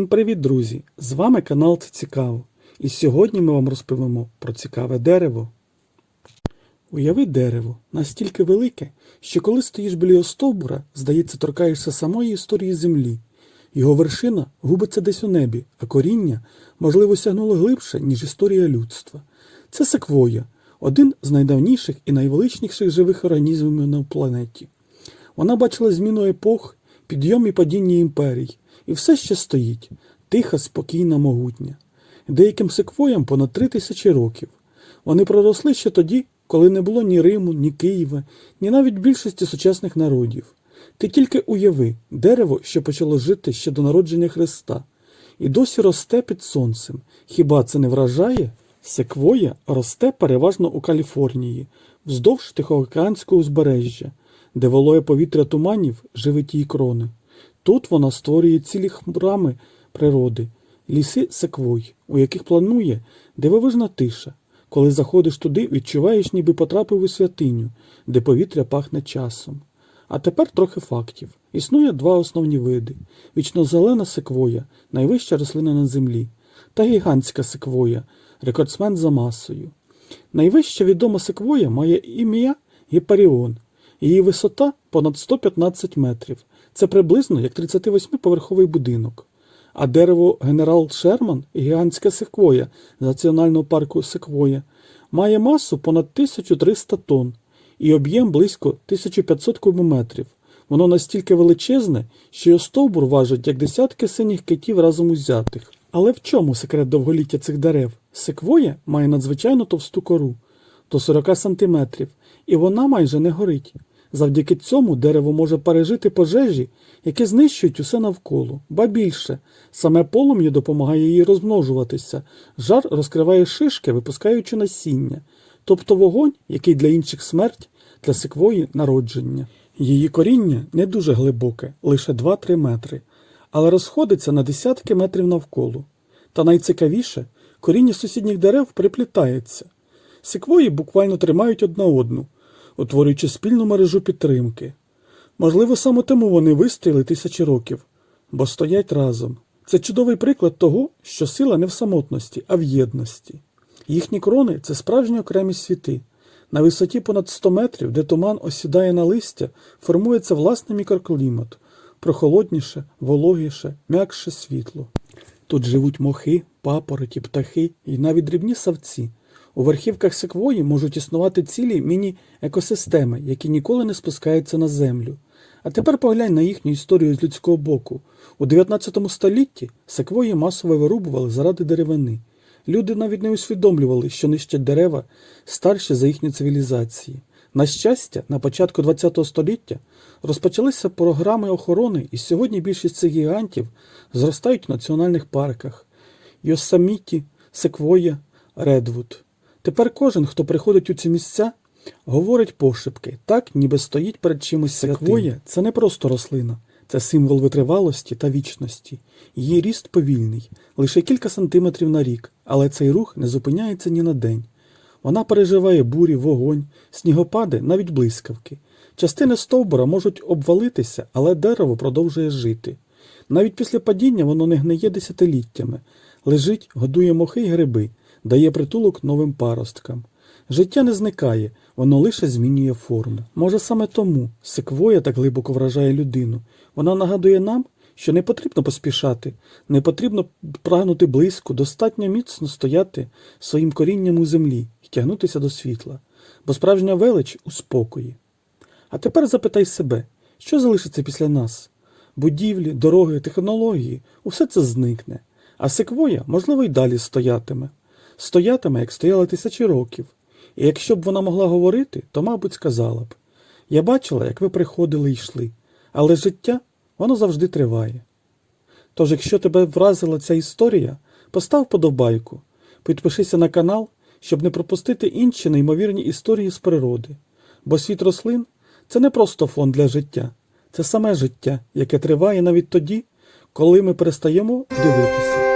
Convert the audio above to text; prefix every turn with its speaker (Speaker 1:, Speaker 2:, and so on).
Speaker 1: Всім привіт, друзі! З вами канал Це Цікаво. І сьогодні ми вам розповімо про цікаве дерево. Уяви дерево настільки велике, що коли стоїш біля стовбура, здається, торкаєшся самої історії землі. Його вершина губиться десь у небі, а коріння, можливо, сягнуло глибше, ніж історія людства. Це секвоя, один з найдавніших і найвеличніших живих організмів на планеті. Вона бачила зміну епох, підйом і падіння імперій, і все ще стоїть, тиха, спокійна, могутня. Деяким секвоям понад три тисячі років. Вони проросли ще тоді, коли не було ні Риму, ні Києва, ні навіть більшості сучасних народів. Ти тільки уяви дерево, що почало жити ще до народження Христа, і досі росте під сонцем. Хіба це не вражає? Секвоя росте переважно у Каліфорнії, вздовж Тихоокеанського узбережжя, де волоє повітря туманів живить її крони. Тут вона створює цілі храми природи, ліси секвой, у яких планує дивовижна тиша. Коли заходиш туди, відчуваєш, ніби потрапив у святиню, де повітря пахне часом. А тепер трохи фактів. Існує два основні види: вічнозелена секвоя, найвища рослина на землі, та гігантська секвоя, рекордсмен за масою. Найвища відома секвоя має ім'я Гіпаріон. Її висота понад 115 метрів. Це приблизно як 38-поверховий будинок. А дерево генерал Шерман, гігантська секвоя національного парку Секвоя, має масу понад 1300 тонн і об'єм близько 1500 кубометрів. Воно настільки величезне, що його стовбур важить як десятки синіх китів разом узятих. Але в чому секрет довголіття цих дерев? Секвоя має надзвичайно товсту кору до 40 сантиметрів, і вона майже не горить. Завдяки цьому дерево може пережити пожежі, які знищують усе навколо. Ба більше, саме полум'я допомагає їй розмножуватися, жар розкриває шишки, випускаючи насіння, тобто вогонь, який для інших смерть, для секвої народження. Її коріння не дуже глибоке, лише 2-3 метри, але розходиться на десятки метрів навколо. Та найцікавіше, коріння сусідніх дерев приплітається. Секвої буквально тримають одна одну, утворюючи спільну мережу підтримки. Можливо, саме тому вони вистояли тисячі років, бо стоять разом. Це чудовий приклад того, що сила не в самотності, а в єдності. Їхні крони це справжні окремі світи. На висоті понад 100 метрів, де туман осідає на листя, формується власний мікроклімат прохолодніше, вологіше, м'якше світло. Тут живуть мохи, папороті, птахи і навіть дрібні савці. У верхівках секвої можуть існувати цілі міні-екосистеми, які ніколи не спускаються на землю. А тепер поглянь на їхню історію з людського боку. У 19 столітті секвої масово вирубували заради деревини. Люди навіть не усвідомлювали, що нищать дерева старші за їхні цивілізації. На щастя, на початку ХХ століття розпочалися програми охорони, і сьогодні більшість цих гігантів зростають в національних парках Йосаміті, Секвоя, Редвуд. Тепер кожен, хто приходить у ці місця, говорить пошепки, так, ніби стоїть перед чимось секвоя. Це не просто рослина, це символ витривалості та вічності. Її ріст повільний, лише кілька сантиметрів на рік, але цей рух не зупиняється ні на день. Вона переживає бурі, вогонь, снігопади, навіть блискавки. Частини стовбура можуть обвалитися, але дерево продовжує жити. Навіть після падіння воно не гниє десятиліттями, лежить, годує мохи й гриби, дає притулок новим паросткам. Життя не зникає, воно лише змінює форму. Може саме тому секвоя так глибоко вражає людину. Вона нагадує нам, що не потрібно поспішати, не потрібно прагнути близько, достатньо міцно стояти своїм корінням у землі і тягнутися до світла, бо справжня велич у спокої. А тепер запитай себе, що залишиться після нас? Будівлі, дороги, технології усе це зникне, а секвоя, можливо, й далі стоятиме. Стоятиме, як стояла тисячі років. І якщо б вона могла говорити, то, мабуть, сказала б Я бачила, як ви приходили і йшли, але життя воно завжди триває. Тож, якщо тебе вразила ця історія, постав подобайку, підпишися на канал, щоб не пропустити інші неймовірні історії з природи, бо світ рослин це не просто фон для життя, це саме життя, яке триває навіть тоді, коли ми перестаємо дивитися.